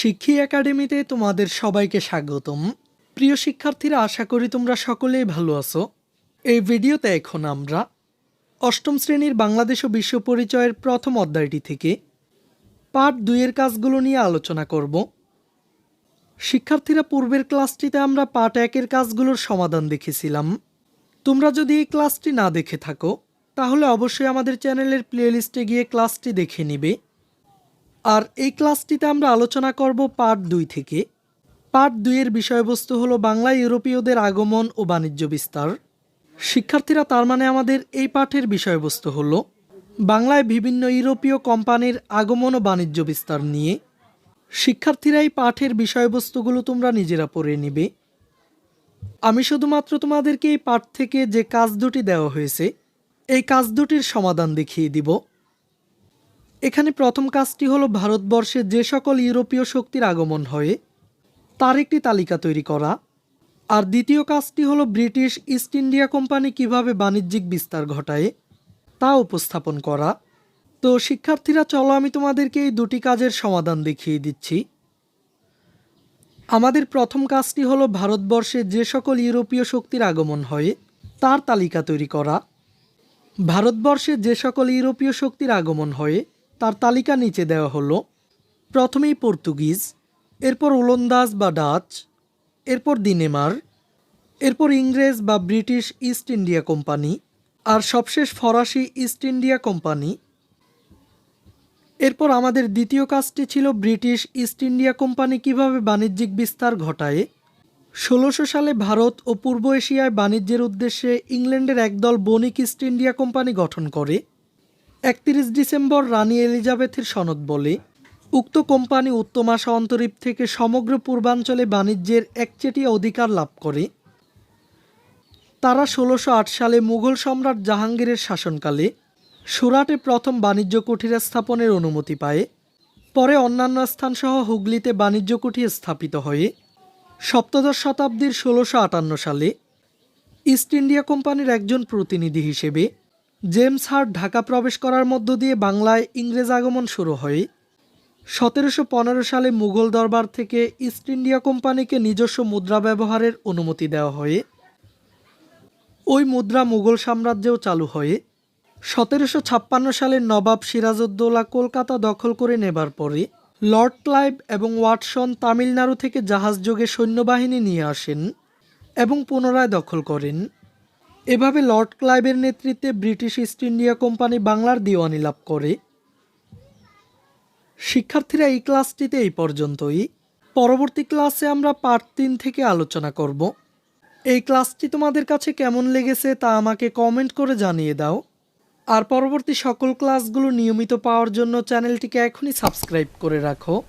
শিক্ষী একাডেমিতে তোমাদের সবাইকে স্বাগতম। প্রিয় শিক্ষার্থীরা, আশা করি তোমরা সকলেই ভালো আছো। এই ভিডিওতে এখন আমরা অষ্টম শ্রেণির বাংলাদেশ ও বিশ্ব পরিচয়ের প্রথম অধ্যায়টি থেকে পার্ট দুইয়ের কাজগুলো নিয়ে আলোচনা করব। শিক্ষার্থীরা, পূর্বের ক্লাসটিতে আমরা পার্ট একের কাজগুলোর সমাধান দেখেছিলাম। তোমরা যদি এই ক্লাসটি না দেখে থাকো, তাহলে অবশ্যই আমাদের চ্যানেলের প্লেলিস্টে গিয়ে ক্লাসটি দেখে নিবে। আর এই ক্লাসটিতে আমরা আলোচনা করব পার্ট দুই থেকে। পার্ট দুইয়ের বিষয়বস্তু হলো বাংলা ইউরোপীয়দের আগমন ও বাণিজ্য বিস্তার। শিক্ষার্থীরা তার মানে আমাদের এই পাঠের বিষয়বস্তু হলো বাংলায় বিভিন্ন ইউরোপীয় কোম্পানির আগমন ও বাণিজ্য বিস্তার নিয়ে। শিক্ষার্থীরা এই পাঠের বিষয়বস্তুগুলো তোমরা নিজেরা পড়ে নিবে। আমি শুধুমাত্র তোমাদেরকে এই পাঠ থেকে যে কাজ দুটি দেওয়া হয়েছে, এই কাজ দুটির সমাধান দেখিয়ে দিব। এখানে প্রথম কাজটি হলো ভারতবর্ষে যে সকল ইউরোপীয় শক্তির আগমন হয়, তার একটি তালিকা তৈরি করা। আর দ্বিতীয় কাজটি হলো ব্রিটিশ ইস্ট ইন্ডিয়া কোম্পানি কীভাবে বাণিজ্যিক বিস্তার ঘটায়, তা উপস্থাপন করা। তো শিক্ষার্থীরা, চলো আমি তোমাদেরকে এই দুটি কাজের সমাধান দেখিয়ে দিচ্ছি। আমাদের প্রথম কাজটি হলো ভারতবর্ষে যে সকল ইউরোপীয় শক্তির আগমন হয়, তার তালিকা তৈরি করা। ভারতবর্ষে যে সকল ইউরোপীয় শক্তির আগমন হয় তার তালিকা নিচে দেওয়া হলো, প্রথমেই পর্তুগিজ, এরপর ওলন্দাজ বা ডাচ, এরপর দিনেমার, এরপর ইংরেজ বা ব্রিটিশ ইস্ট ইন্ডিয়া কোম্পানি, আর সবশেষ ফরাসি ইস্ট ইন্ডিয়া কোম্পানি। এরপর আমাদের দ্বিতীয় কাজটি ছিল ব্রিটিশ ইস্ট ইন্ডিয়া কোম্পানি কীভাবে বাণিজ্যিক বিস্তার ঘটায়। ষোলোশো সালে ভারত ও পূর্ব এশিয়ায় বাণিজ্যের উদ্দেশ্যে ইংল্যান্ডের একদল বণিক ইস্ট ইন্ডিয়া কোম্পানি গঠন করে। একত্রিশ ডিসেম্বর রানী এলিজাবেথের সনদ বলে, উক্ত কোম্পানি উত্তমাশা অন্তরীপ থেকে সমগ্র পূর্বাঞ্চলে বাণিজ্যের একচেটিয়া অধিকার লাভ করে। তারা ষোলোশো সালে মুঘল সম্রাট জাহাঙ্গীরের শাসনকালে সুরাটে প্রথম বাণিজ্য কুঠির স্থাপনের অনুমতি পায়। পরে অন্যান্য স্থানসহ হুগলিতে বাণিজ্য কুঠি স্থাপিত হয়ে সপ্তদশ শতাব্দীর ষোলোশো সালে ইস্ট ইন্ডিয়া কোম্পানির একজন প্রতিনিধি হিসেবে জেমস হার্ট ঢাকা প্রবেশ করার মধ্য দিয়ে বাংলায় ইংরেজ আগমন শুরু হয়। সতেরোশো পনেরো সালে মুঘল দরবার থেকে ইস্ট ইন্ডিয়া কোম্পানিকে নিজস্ব মুদ্রা ব্যবহারের অনুমতি দেওয়া হয়। ওই মুদ্রা মুঘল সাম্রাজ্যেও চালু হয়ে। সতেরোশো ছাপ্পান্ন সালে নবাব সিরাজউদ্দৌলা কলকাতা দখল করে নেবার পরে লর্ড ক্লাইভ এবং ওয়াটসন তামিলনাড়ু থেকে জাহাজযোগে সৈন্যবাহিনী নিয়ে আসেন এবং পুনরায় দখল করেন। এভাবে লর্ড ক্লাইভের নেতৃত্বে ব্রিটিশ ইস্ট ইন্ডিয়া কোম্পানি বাংলার দিওয়ানি লাভ করে। শিক্ষার্থীরা এই ক্লাসটিতে এই পর্যন্তই। পরবর্তী ক্লাসে আমরা পার্ট তিন থেকে আলোচনা করব। এই ক্লাসটি তোমাদের কাছে কেমন লেগেছে তা আমাকে কমেন্ট করে জানিয়ে দাও। আর পরবর্তী সকল ক্লাসগুলো নিয়মিত পাওয়ার জন্য চ্যানেলটিকে এখনই সাবস্ক্রাইব করে রাখো।